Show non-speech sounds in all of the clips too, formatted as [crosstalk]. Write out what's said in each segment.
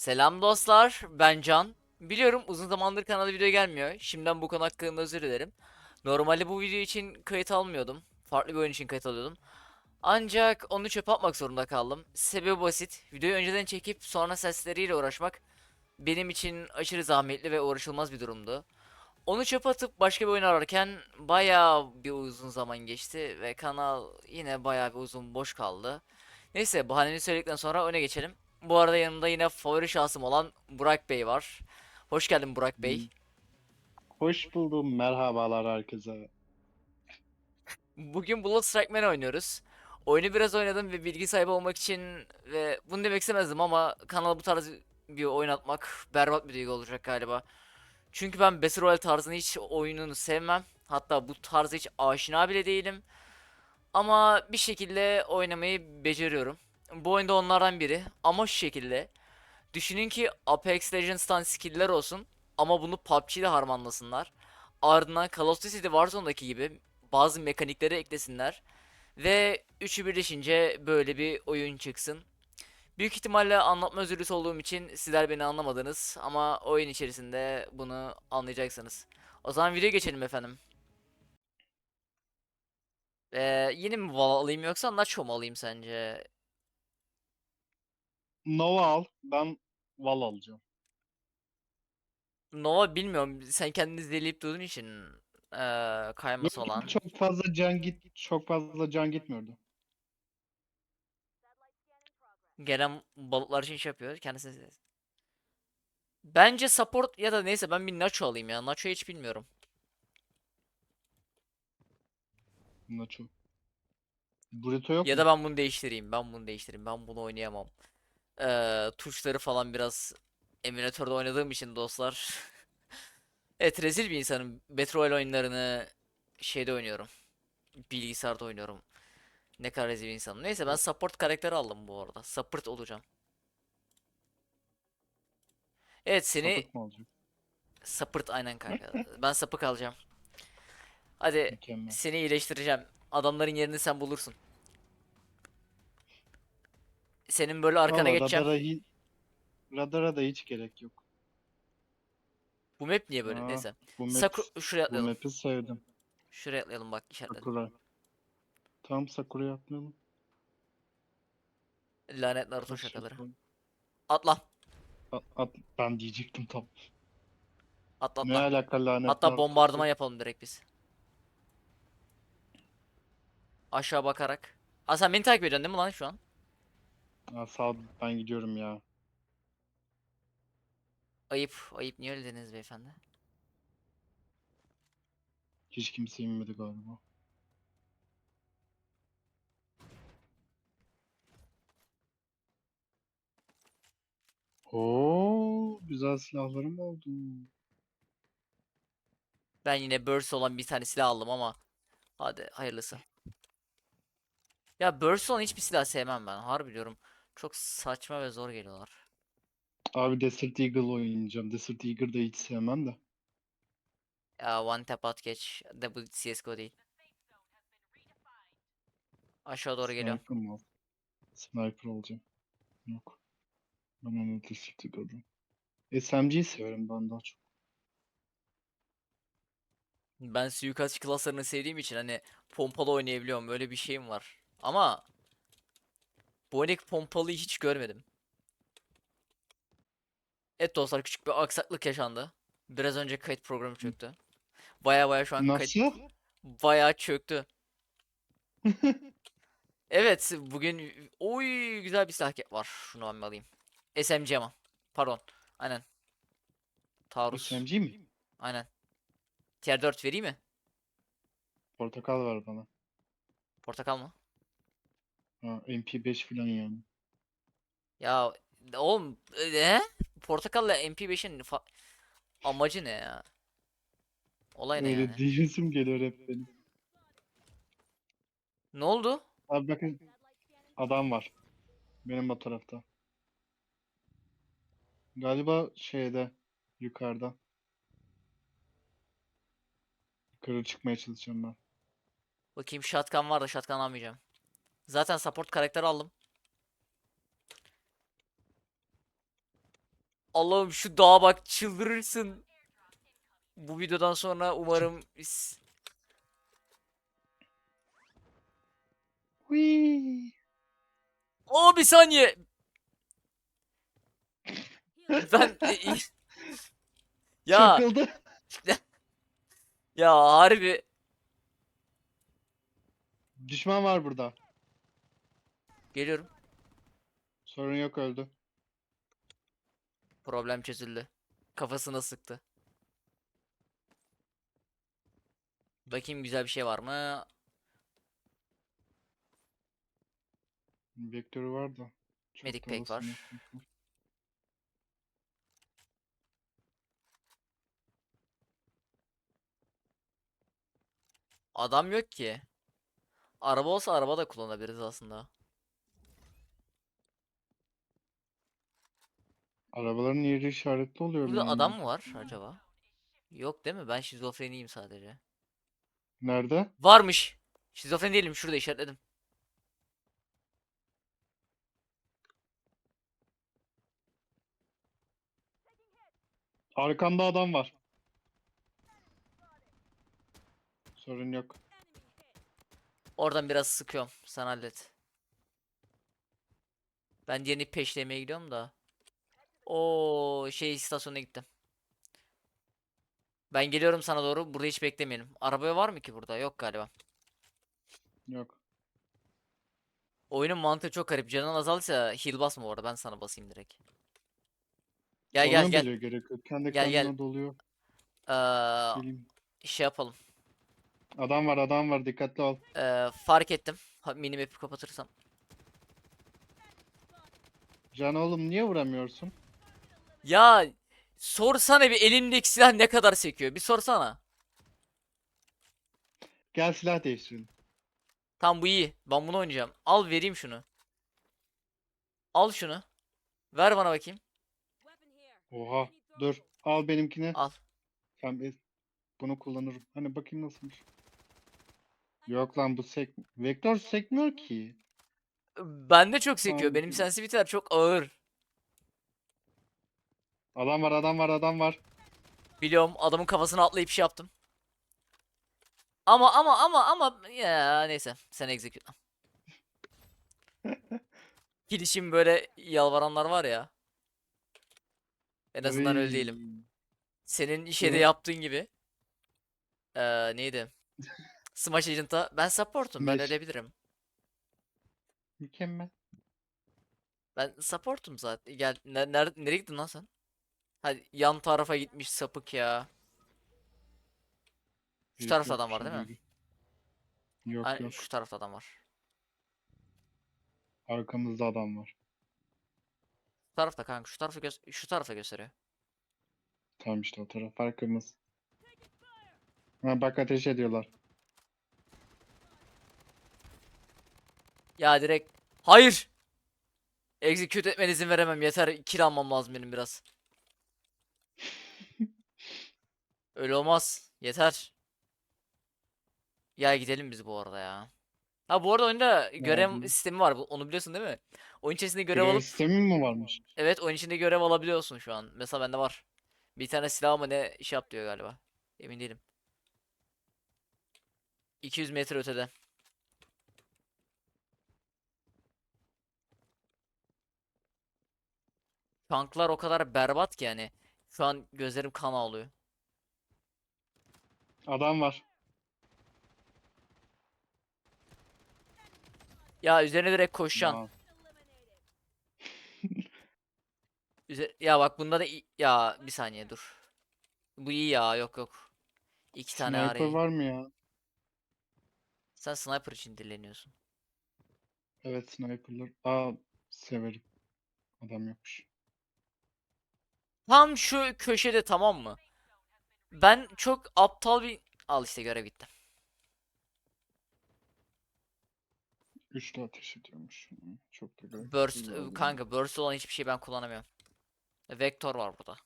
Selam dostlar, ben Can. Biliyorum uzun zamandır kanala video gelmiyor. Şimdiden bu konu hakkında özür dilerim. Normalde bu video için kayıt almıyordum. Farklı bir oyun için kayıt alıyordum. Ancak onu çöpe atmak zorunda kaldım. Sebebi basit. Videoyu önceden çekip sonra sesleriyle uğraşmak benim için aşırı zahmetli ve uğraşılmaz bir durumdu. Onu çöpe atıp başka bir oyun ararken bayağı bir uzun zaman geçti ve kanal yine bayağı bir uzun boş kaldı. Neyse bahaneni söyledikten sonra öne geçelim. Bu arada yanımda yine favori şahsım olan Burak Bey var. Hoş geldin Burak Bey. Hoş buldum. Merhabalar herkese. Bugün Blood Strike Man oynuyoruz. Oyunu biraz oynadım ve bilgi sahibi olmak için ve bunu demek istemezdim ama kanala bu tarz bir oyun atmak berbat bir duygu olacak galiba. Çünkü ben Battle Royale tarzını hiç oyununu sevmem. Hatta bu tarza hiç aşina bile değilim. Ama bir şekilde oynamayı beceriyorum. Bu oyunda onlardan biri. Ama şu şekilde. Düşünün ki Apex Legends'tan skill'ler olsun ama bunu PUBG ile harmanlasınlar. Ardından Call of Duty Warzone'daki gibi bazı mekanikleri eklesinler. Ve üçü birleşince böyle bir oyun çıksın. Büyük ihtimalle anlatma özürlüsü olduğum için sizler beni anlamadınız ama oyun içerisinde bunu anlayacaksınız. O zaman video geçelim efendim. Ee, yine mi Val alayım yoksa Nacho mu alayım sence? Nova al. Ben Val alacağım. Nova bilmiyorum. Sen kendini zeleyip durduğun için eee kayması olan. Çok fazla can git çok fazla can gitmiyordu. Gelen balıklar için şey yapıyor. Kendisi Bence support ya da neyse ben bir Nacho alayım ya. Nacho'yu hiç bilmiyorum. Çok. Burrito yok Ya mu? da ben bunu değiştireyim. Ben bunu değiştireyim. Ben bunu oynayamam. Eee tuşları falan biraz emülatörde oynadığım için dostlar. [laughs] Evet rezil bir insanım. Battle oyunlarını şeyde oynuyorum. Bilgisayarda oynuyorum. Ne kadar rezil bir insanım. Neyse ben support karakteri aldım bu arada. Support olacağım. Evet seni Sapık support aynen kanka. [laughs] Ben sapık alacağım. Hadi Mükemmel. seni iyileştireceğim. Adamların yerini sen bulursun. Senin böyle arkana Valla geçeceğim. Radara, hi- radara da hiç gerek yok. Bu map niye böyle? Aa, Neyse. Bu map, Saku şuraya bu atlayalım. map'i sevdim. Şuraya atlayalım bak işaretledim. Sakura. Tam Sakura'ya atmayalım. Lanet Naruto şakaları. Sakura? Atla. At, at- ben diyecektim tam. Atla Ne atla. alaka lanet Hatta Naruto'su? bombardıman yapalım direkt biz. Aşağı bakarak. Aa sen beni takip ediyorsun değil mi lan şu an? Aa, sağ ol, ben gidiyorum ya. Ayıp. Ayıp. Niye öyle dediniz beyefendi? Hiç kimse inmedi galiba. Oo, güzel silahlarım oldu. Ben yine burst olan bir tane silah aldım ama. Hadi hayırlısı. Ya burst olan hiçbir silah sevmem ben. Harbi diyorum. Çok saçma ve zor geliyorlar. Abi Desert Eagle oynayacağım. Desert Eagle da hiç sevmem de. Ya one tap at geç. De bu CSGO değil. Aşağı doğru geliyor. Sniper mı al? Sniper olacağım. Yok. Ben onu Desert Eagle'dım. SMG'yi severim ben daha çok. Ben suikast klaslarını sevdiğim için hani pompalı oynayabiliyorum. Öyle bir şeyim var. Ama Bonek pompalıyı hiç görmedim. Evet dostlar küçük bir aksaklık yaşandı. Biraz önce kayıt programı çöktü. Baya baya şu an kayıt Nasıl? baya çöktü. [laughs] Evet bugün oy güzel bir silah var. Şunu ben alayım. SMG ama. Pardon. Aynen. Taarruz. SMG mi? Aynen. Tier 4 vereyim mi? Portakal ver bana. Portakal mı? Ha, MP5 falan yani. Ya oğlum e, ne? Portakalla MP5'in fa- amacı ne ya? Olay ne Öyle yani? diyesim geliyor hep benim. Ne oldu? Abi bakın. Adam var. Benim o tarafta. Galiba şeyde. Yukarıda. Yukarı çıkmaya çalışacağım ben. Bakayım shotgun var da shotgun almayacağım. Zaten support karakter aldım. Allah'ım şu dağa bak çıldırırsın. Bu videodan sonra umarım Hui. Aa bir saniye. Ben [laughs] ya Çakıldı. [laughs] ya harbi Düşman var burada. Geliyorum. Sorun yok öldü. Problem çözüldü. Kafasına sıktı. Bakayım güzel bir şey var mı? Vektörü var da. çok Medic pack var. Adam yok ki. Araba olsa araba da kullanabiliriz aslında. Arabaların yeri işaretli oluyor. Burada benim adam mı var acaba? Yok değil mi? Ben şizofreniyim sadece. Nerede? Varmış. Şizofren değilim. Şurada işaretledim. Arkamda adam var. Sorun yok. Oradan biraz sıkıyorum. Sen hallet. Ben diğerini peşlemeye gidiyorum da. O şey istasyonuna gittim. Ben geliyorum sana doğru. Burada hiç beklemeyelim. Araba var mı ki burada? Yok galiba. Yok. Oyunun mantığı çok garip. Canın azalırsa heal basma orada. Ben sana basayım direkt. Gel Ona gel gel. bile gerek yok. Kendi Gel, gel. kendine doluyor. Ee, Geleyim. şey yapalım. Adam var adam var dikkatli ol. Ee, fark ettim. Ha, minimap'i kapatırsam. Can oğlum niye vuramıyorsun? Ya sorsana bir elimdeki silah ne kadar sekiyor? Bir sorsana. Gel silah değiştirelim. Tamam bu iyi. Ben bunu oynayacağım. Al vereyim şunu. Al şunu. Ver bana bakayım. Oha. Dur. Al benimkini. Al. Sen es- bunu kullanırım. Hani bakayım nasılmış. Yok lan bu sek... Vektör sekmiyor ki. Bende çok sekiyor. Benim Anladım. sensitivity'ler çok ağır. Adam var adam var adam var. Biliyorum adamın kafasına atlayıp şey yaptım. Ama ama ama ama ya neyse sen execute. [laughs] Gidişim böyle yalvaranlar var ya. En azından öyle değilim. Oy. Senin işe de Evet. yaptığın gibi. Ee, neydi? Smash Agent'a ben support'um ben Beş. ölebilirim. Mükemmel. Ben support'um zaten. Gel ner ner- nereye gittin lan sen? Hadi yan tarafa gitmiş sapık ya. Şu Yok, tarafta yok, adam var değil mi? Yok Aynen, yok. şu tarafta adam var. Arkamızda adam var. Şu tarafta kanka şu tarafa göz şu tarafa gösteriyor. Tamam işte o taraf arkamız. Ha bak ateş ediyorlar. Ya direkt hayır. Execute etmene izin veremem. Yeter kill almam lazım benim biraz. Öyle olmaz. Yeter. Ya gidelim biz bu arada ya. Ha bu arada oyunda görev Nerede? sistemi var. Onu biliyorsun değil mi? Oyun içerisinde görev Görev alıp sistemi mi varmış? evet oyun içinde görev alabiliyorsun şu an. Mesela bende var. Bir tane silah mı ne iş yap diyor galiba. Emin değilim. 200 metre ötede. Tanklar o kadar berbat ki yani. Şu an gözlerim kan ağlıyor. Adam var. Ya üzerine direkt koşacaksın. [laughs] Üze- ya bak bunda da i- ya bir saniye dur. Bu iyi ya yok yok. İki tane Sniper arayı. var mı ya? Sen sniper için dileniyorsun. Evet sniperlar. Aa severim. Adam yokmuş. Tam şu köşede tamam mı? Ben çok aptal bir... Al işte görev bitti. Üçlü ateş ediyormuş. Çok garip. Burst oldu. kanka burst olan hiçbir şey ben kullanamıyorum. Vektör var burada.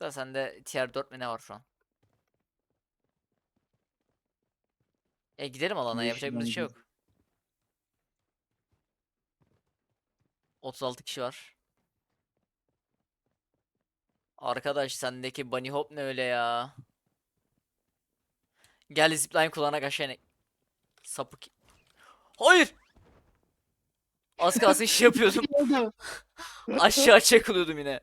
Da sende tier 4 mi ne var şu an? E gidelim alana yapacak bir şey yok. 36 kişi var. Arkadaş sendeki bunny hop ne öyle ya? Gel zipline kullanak aşağı inek. Sapık. Hayır. Az kalsın şey yapıyordum. [laughs] Aşağı çakılıyordum yine.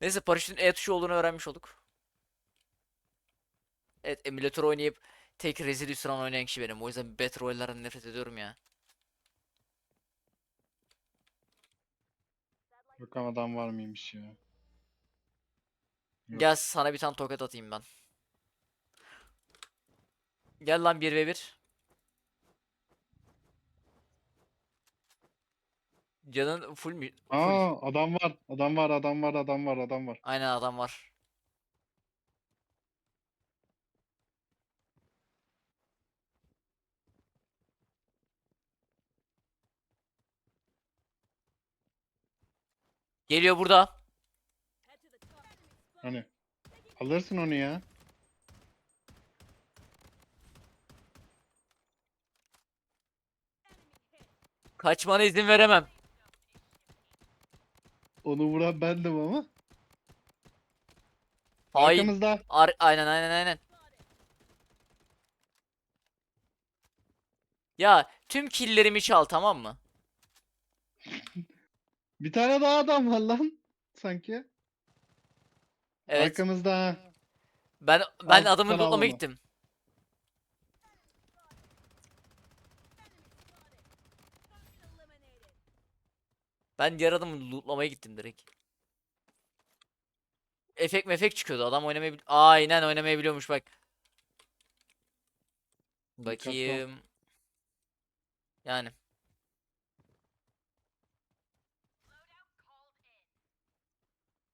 Neyse paraşütün E tuşu olduğunu öğrenmiş olduk. Evet emülatör oynayıp tek rezil hüsran oynayan kişi benim. O yüzden Royale'lerden nefret ediyorum ya. Bakalım adam var mıymış ya. Yok. Gel sana bir tane tokat atayım ben. Gel lan 1v1. Canın full mü? Full. Aa adam var. Adam var. Adam var. Adam var. Adam var. Aynen adam var. Geliyor burada. Hani alırsın onu ya. Kaçmana izin veremem. Onu vuran bendim ama. Ay, Arkamızda. ar- aynen aynen aynen. Ya tüm killlerimi çal tamam mı? [laughs] Bir tane daha adam var lan. Sanki. Evet. Arkamızda. Ben ben Al, adamı sen al lootlamaya onu. gittim. Ben diğer adamı lootlamaya gittim direkt. Efekt mefek çıkıyordu. Adam oynamayı bil- Aynen oynamayı biliyormuş bak. Bakayım. Yani.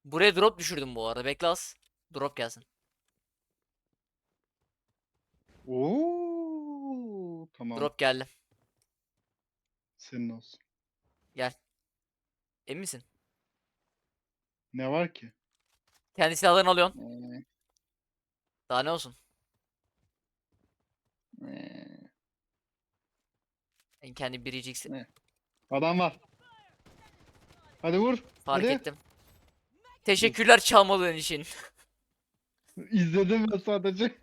Buraya drop düşürdüm bu arada. Bekle az. Drop gelsin. Oo, tamam. Drop geldi. Senin olsun. Gel. Emin misin? Ne var ki? Kendi silahlarını alıyorsun. Ee, Daha ne olsun? ee. En kendi biricik Ne? Adam var. Hadi vur. fark Hadi. ettim. Teşekkürler çalmadığın için. [laughs] İzledim ben sadece.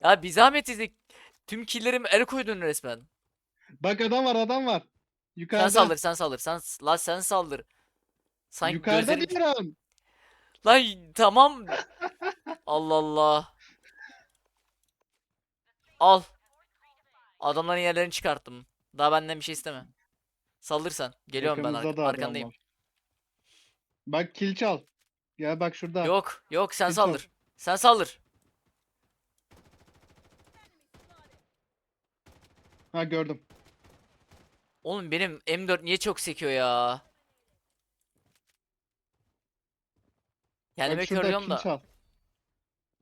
Ya bir zahmet izle. Tüm killerime el koydun resmen. Bak adam var adam var. Sen Yukarıda. saldır, sen saldır. Sen la sen saldır. Sanki Yukarıda gözlerim... diyorum. Lan tamam. Allah Allah. Al. Adamların yerlerini çıkarttım. Daha benden bir şey isteme. Saldır sen. Geliyorum ben Arkamızda ark- da adam arkandayım. var. Bak kil çal. Gel bak şurada. Yok, yok sen Kill çal. saldır. Sen saldır. Ha gördüm. Oğlum benim M4 niye çok sekiyor ya? Kendime bak şurada kil da. çal.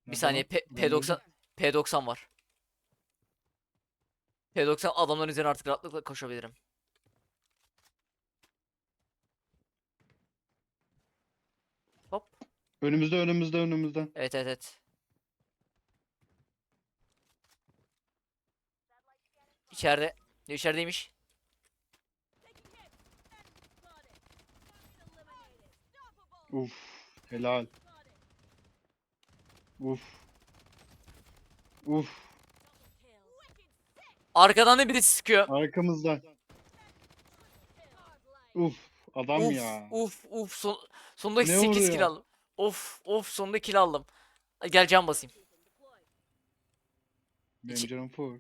Bir saniye? P- Ben P90 P90 var. P90 adamların üzerine artık rahatlıkla koşabilirim. Önümüzde önümüzde önümüzde. Evet evet evet. İçeride. İçerideymiş. Uf. Helal. Uf. Uf. Arkadan da birisi sıkıyor. Arkamızda. Uf. Adam Uf ya. uf uf son, sonunda Ne 8 kill vuruyor? aldım. Of of sonunda kill aldım. Gel can basayım. Benim İçi- canım full.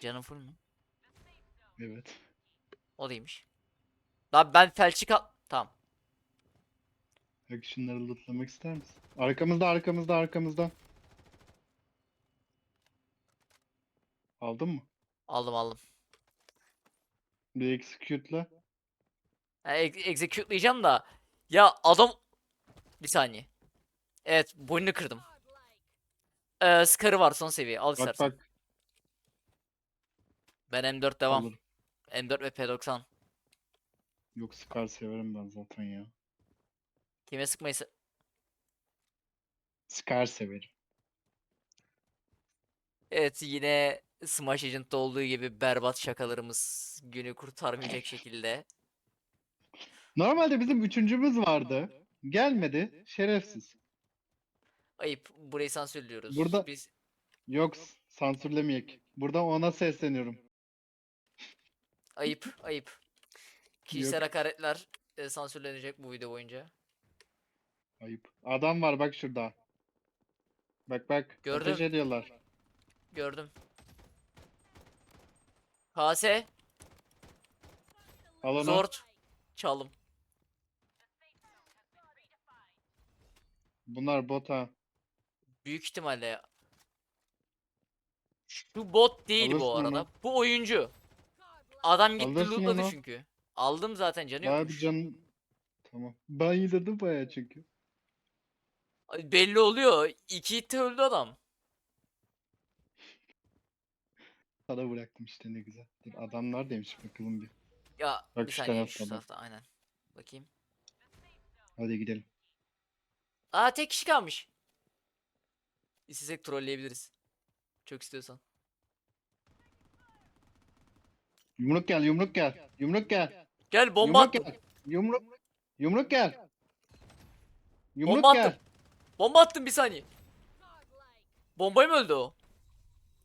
Canım full mü? Evet. O değilmiş. Lan ben felçli kal... Tamam. Bak şunları lootlamak ister misin? Arkamızda arkamızda arkamızda. Aldın mı? Aldım aldım. Bir execute'la. Ha, ex- execute'layacağım da. Ya adam... Bir saniye. Evet boynunu kırdım. Ee, Scar'ı var son seviye. Al Bak istersen. bak. Ben M4 devam. Alırım. M4 ve P90. Yok Scar severim ben zaten ya. Kime sıkmayı se- Scar severim. Evet yine Smash Agent'ta olduğu gibi berbat şakalarımız günü kurtarmayacak şekilde. Normalde bizim üçüncümüz vardı. Gelmedi. Şerefsiz. Ayıp. Burayı sansürlüyoruz. Burada- Biz Yok sansürlemeyek. Buradan ona sesleniyorum. ayıp ayıp. Kişisel hakaretler e, sansürlenecek bu video boyunca. Ayıp. Adam var bak şurada. Bak bak. Gördüm. Ateş ediyorlar. Gördüm. Kase, Al onu. Zord, çalım. Bunlar bot ha. Büyük ihtimalle. Şu bot değil bu Alırsın arada. onu. Bu oyuncu. Adam gitti Alırsın lootladı onu. çünkü. Aldım zaten canı Abi yokmuş. can... Tamam. Ben yedirdim bayağı çünkü. Belli oluyor. İki hitte öldü adam. [laughs] Sana bıraktım işte ne güzel. Adamlar demiş bakalım bir. Ya Bak bir şu saniye şu tarafta aynen. Bakayım. Hadi gidelim. Aa tek kişi kalmış. İstesek trolleyebiliriz. Çok istiyorsan. Yumruk gel, yumruk gel. Yumruk gel. Gel bomba yumruk attım. gel. Yumruk. Yumruk gel. Yumruk Bomba gel. attım. Bomba attım bir saniye. Bombaya mı öldü o?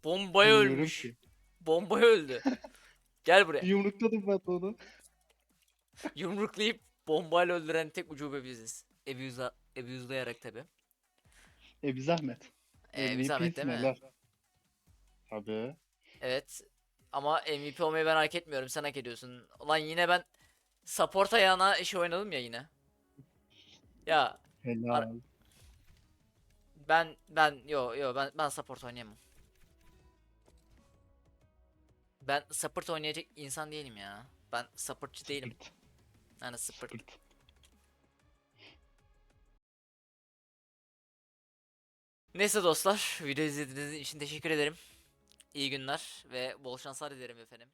Bombaya Bilmiyorum ölmüş. ki. Bombaya öldü. [laughs] Gel buraya. Yumrukladım ben de onu. Yumruklayıp bombayla öldüren tek ucube biziz. Abuse, abuse'layarak tabi. E bir zahmet. Ee, bir zahmet değil mi? Tabii. Evet. Ama MVP olmayı ben hak etmiyorum. Sen hak ediyorsun. Ulan yine ben support ayağına eşi oynadım ya yine. Ya Helal. ben ben yo yo ben ben support oynayamam. Ben support oynayacak insan değilim ya. Ben supportçı değilim. Yani support. Neyse dostlar, video izlediğiniz için teşekkür ederim. İyi günler ve bol şanslar dilerim efendim.